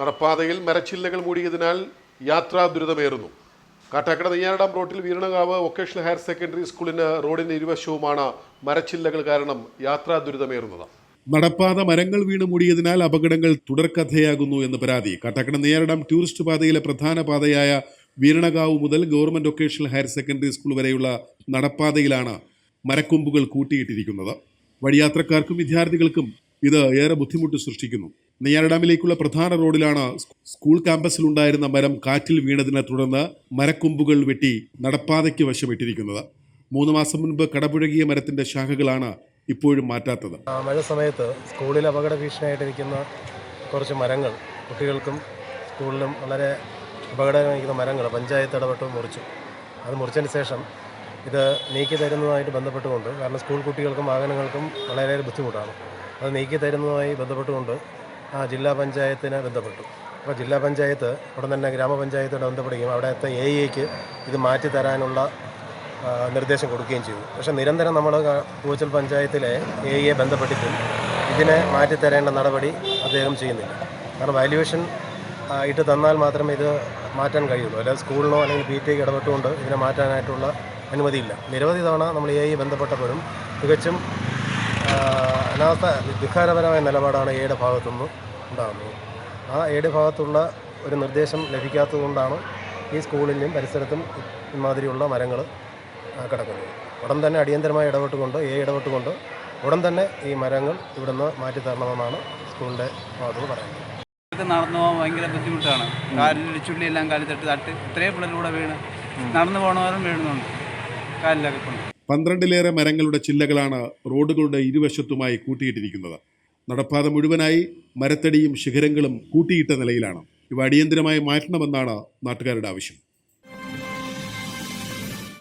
നടപ്പാതയിൽ മരച്ചില്ലകൾ മൂടിയതിനാൽ യാത്രാ ദുരിതമേറുന്നു. കാട്ടാക്കട നെയ്യാനടാം റോട്ടിൽ Veeranakavu vocational higher secondary സ്കൂളിന് റോഡിന്റെ ഇരുവശവുമാണ് മരച്ചില്ലകൾ കാരണം യാത്രാ ദുരിതമേറുന്നത്. നടപ്പാത മരങ്ങൾ വീണ് മൂടിയതിനാൽ അപകടങ്ങൾ തുടർക്കഥയാകുന്നു എന്ന് പരാതി. കാട്ടാക്കട നെയ്യാറടാം ടൂറിസ്റ്റ് പാതയിലെ പ്രധാന പാതയായ വീരണകാവ് മുതൽ government vocational higher secondary school വരെയുള്ള നടപ്പാതയിലാണ് മരക്കൊമ്പുകൾ കൂട്ടിയിട്ടിരിക്കുന്നത്. വഴിയാത്രക്കാർക്കും വിദ്യാർത്ഥികൾക്കും ഇത് ഏറെ ബുദ്ധിമുട്ട് സൃഷ്ടിക്കുന്നു. നെയ്യാറഡാമിലേക്കുള്ള പ്രധാന റോഡിലാണ് സ്കൂൾ ക്യാമ്പസിലുണ്ടായിരുന്ന മരം കാറ്റിൽ വീണതിനെ തുടർന്ന് മരക്കൊമ്പുകൾ വെട്ടി നടപ്പാതയ്ക്ക് വശമിട്ടിരിക്കുന്നത്. മൂന്ന് മാസം മുൻപ് കടപുഴകിയ മരത്തിന്റെ ശാഖകളാണ് ഇപ്പോഴും മാറ്റാത്തത്. മഴ സമയത്ത് സ്കൂളിൽ അപകട ഭീഷണിയായിട്ടിരിക്കുന്ന കുറച്ച് മരങ്ങൾ കുട്ടികൾക്കും സ്കൂളിലും വളരെ അപകടമായിരിക്കുന്ന മരങ്ങൾ പഞ്ചായത്ത് ഇടപെട്ട് മുറിച്ചു. അത് മുറിച്ചതിന് ശേഷം ഇത് നീക്കി തരുന്നതുമായിട്ട് ബന്ധപ്പെട്ടുകൊണ്ട് കാരണം സ്കൂൾ കുട്ടികൾക്കും വാഹനങ്ങൾക്കും വളരെയേറെ ബുദ്ധിമുട്ടാണ്. അത് നീക്കി തരുന്നതുമായി ബന്ധപ്പെട്ടുകൊണ്ട് ജില്ലാ പഞ്ചായത്തിനെ ബന്ധപ്പെട്ടു. അപ്പോൾ ജില്ലാ പഞ്ചായത്ത് ഉടൻ തന്നെ ഗ്രാമപഞ്ചായത്തോട് ബന്ധപ്പെടുകയും അവിടുത്തെ എ ഇക്ക് ഇത് മാറ്റി തരാനുള്ള നിർദ്ദേശം കൊടുക്കുകയും ചെയ്തു. പക്ഷേ നിരന്തരം നമ്മൾ പൂച്ചൽ പഞ്ചായത്തിലെ എ ഇയെ ബന്ധപ്പെട്ടിട്ടും ഇതിനെ മാറ്റിത്തരേണ്ട നടപടി അദ്ദേഹം ചെയ്യുന്നില്ല. കാരണം വാല്യുവേഷൻ ആ, ഇട്ട് തന്നാൽ മാത്രമേ ഇത് മാറ്റാൻ കഴിയുള്ളൂ. അല്ലാതെ സ്കൂളിനോ അല്ലെങ്കിൽ പി ടി ഇടപെട്ടുകൊണ്ട് ഇതിനെ മാറ്റാനായിട്ടുള്ള അനുമതിയില്ല. നിരവധി തവണ നമ്മൾ എ ഐ ബന്ധപ്പെട്ടപ്പോഴും തികച്ചും അനാഥ വികാരപരമായ നിലപാടാണ് എയുടെ ഭാഗത്തുനിന്ന് ഉണ്ടാകുന്നത്. ആ എയുടെ ഭാഗത്തുള്ള ഒരു നിർദ്ദേശം ലഭിക്കാത്തതുകൊണ്ടാണ് ഈ സ്കൂളിലും പരിസരത്തും ഇമാതിരിയുള്ള മരങ്ങൾ കിടക്കുന്നത്. ഉടൻ തന്നെ അടിയന്തരമായി ഇടപെട്ടുകൊണ്ട് എ ഇടപെട്ടുകൊണ്ട് ഉടൻ തന്നെ ഈ മരങ്ങൾ ഇവിടുന്ന് മാറ്റി തരണമെന്നാണ് സ്കൂളിന്റെ ഭാഗത്ത് പറയുന്നത്. നടന്നു പോകാൻ ഭയങ്കര ബുദ്ധിമുട്ടാണ്. കാലിൽ ചുള്ളിയെല്ലാം കാലിൽ തട്ട് തട്ട് ഇത്രയും പിള്ളേരുടെ വീണ്. നടന്നു പോകണവരും വീഴുന്നുണ്ട് കാലിലൊക്കെ കൊണ്ട്. പന്ത്രണ്ടിലേറെ മരങ്ങളുടെ ചില്ലകളാണ് റോഡുകളുടെ ഇരുവശത്തുമായി കൂട്ടിയിട്ടിരിക്കുന്നത്. നടപ്പാത മുഴുവനായി മരത്തടിയും ശിഖരങ്ങളും കൂട്ടിയിട്ട നിലയിലാണ്. ഇവ അടിയന്തരമായി മാറ്റണമെന്നാണ് നാട്ടുകാരുടെ ആവശ്യം.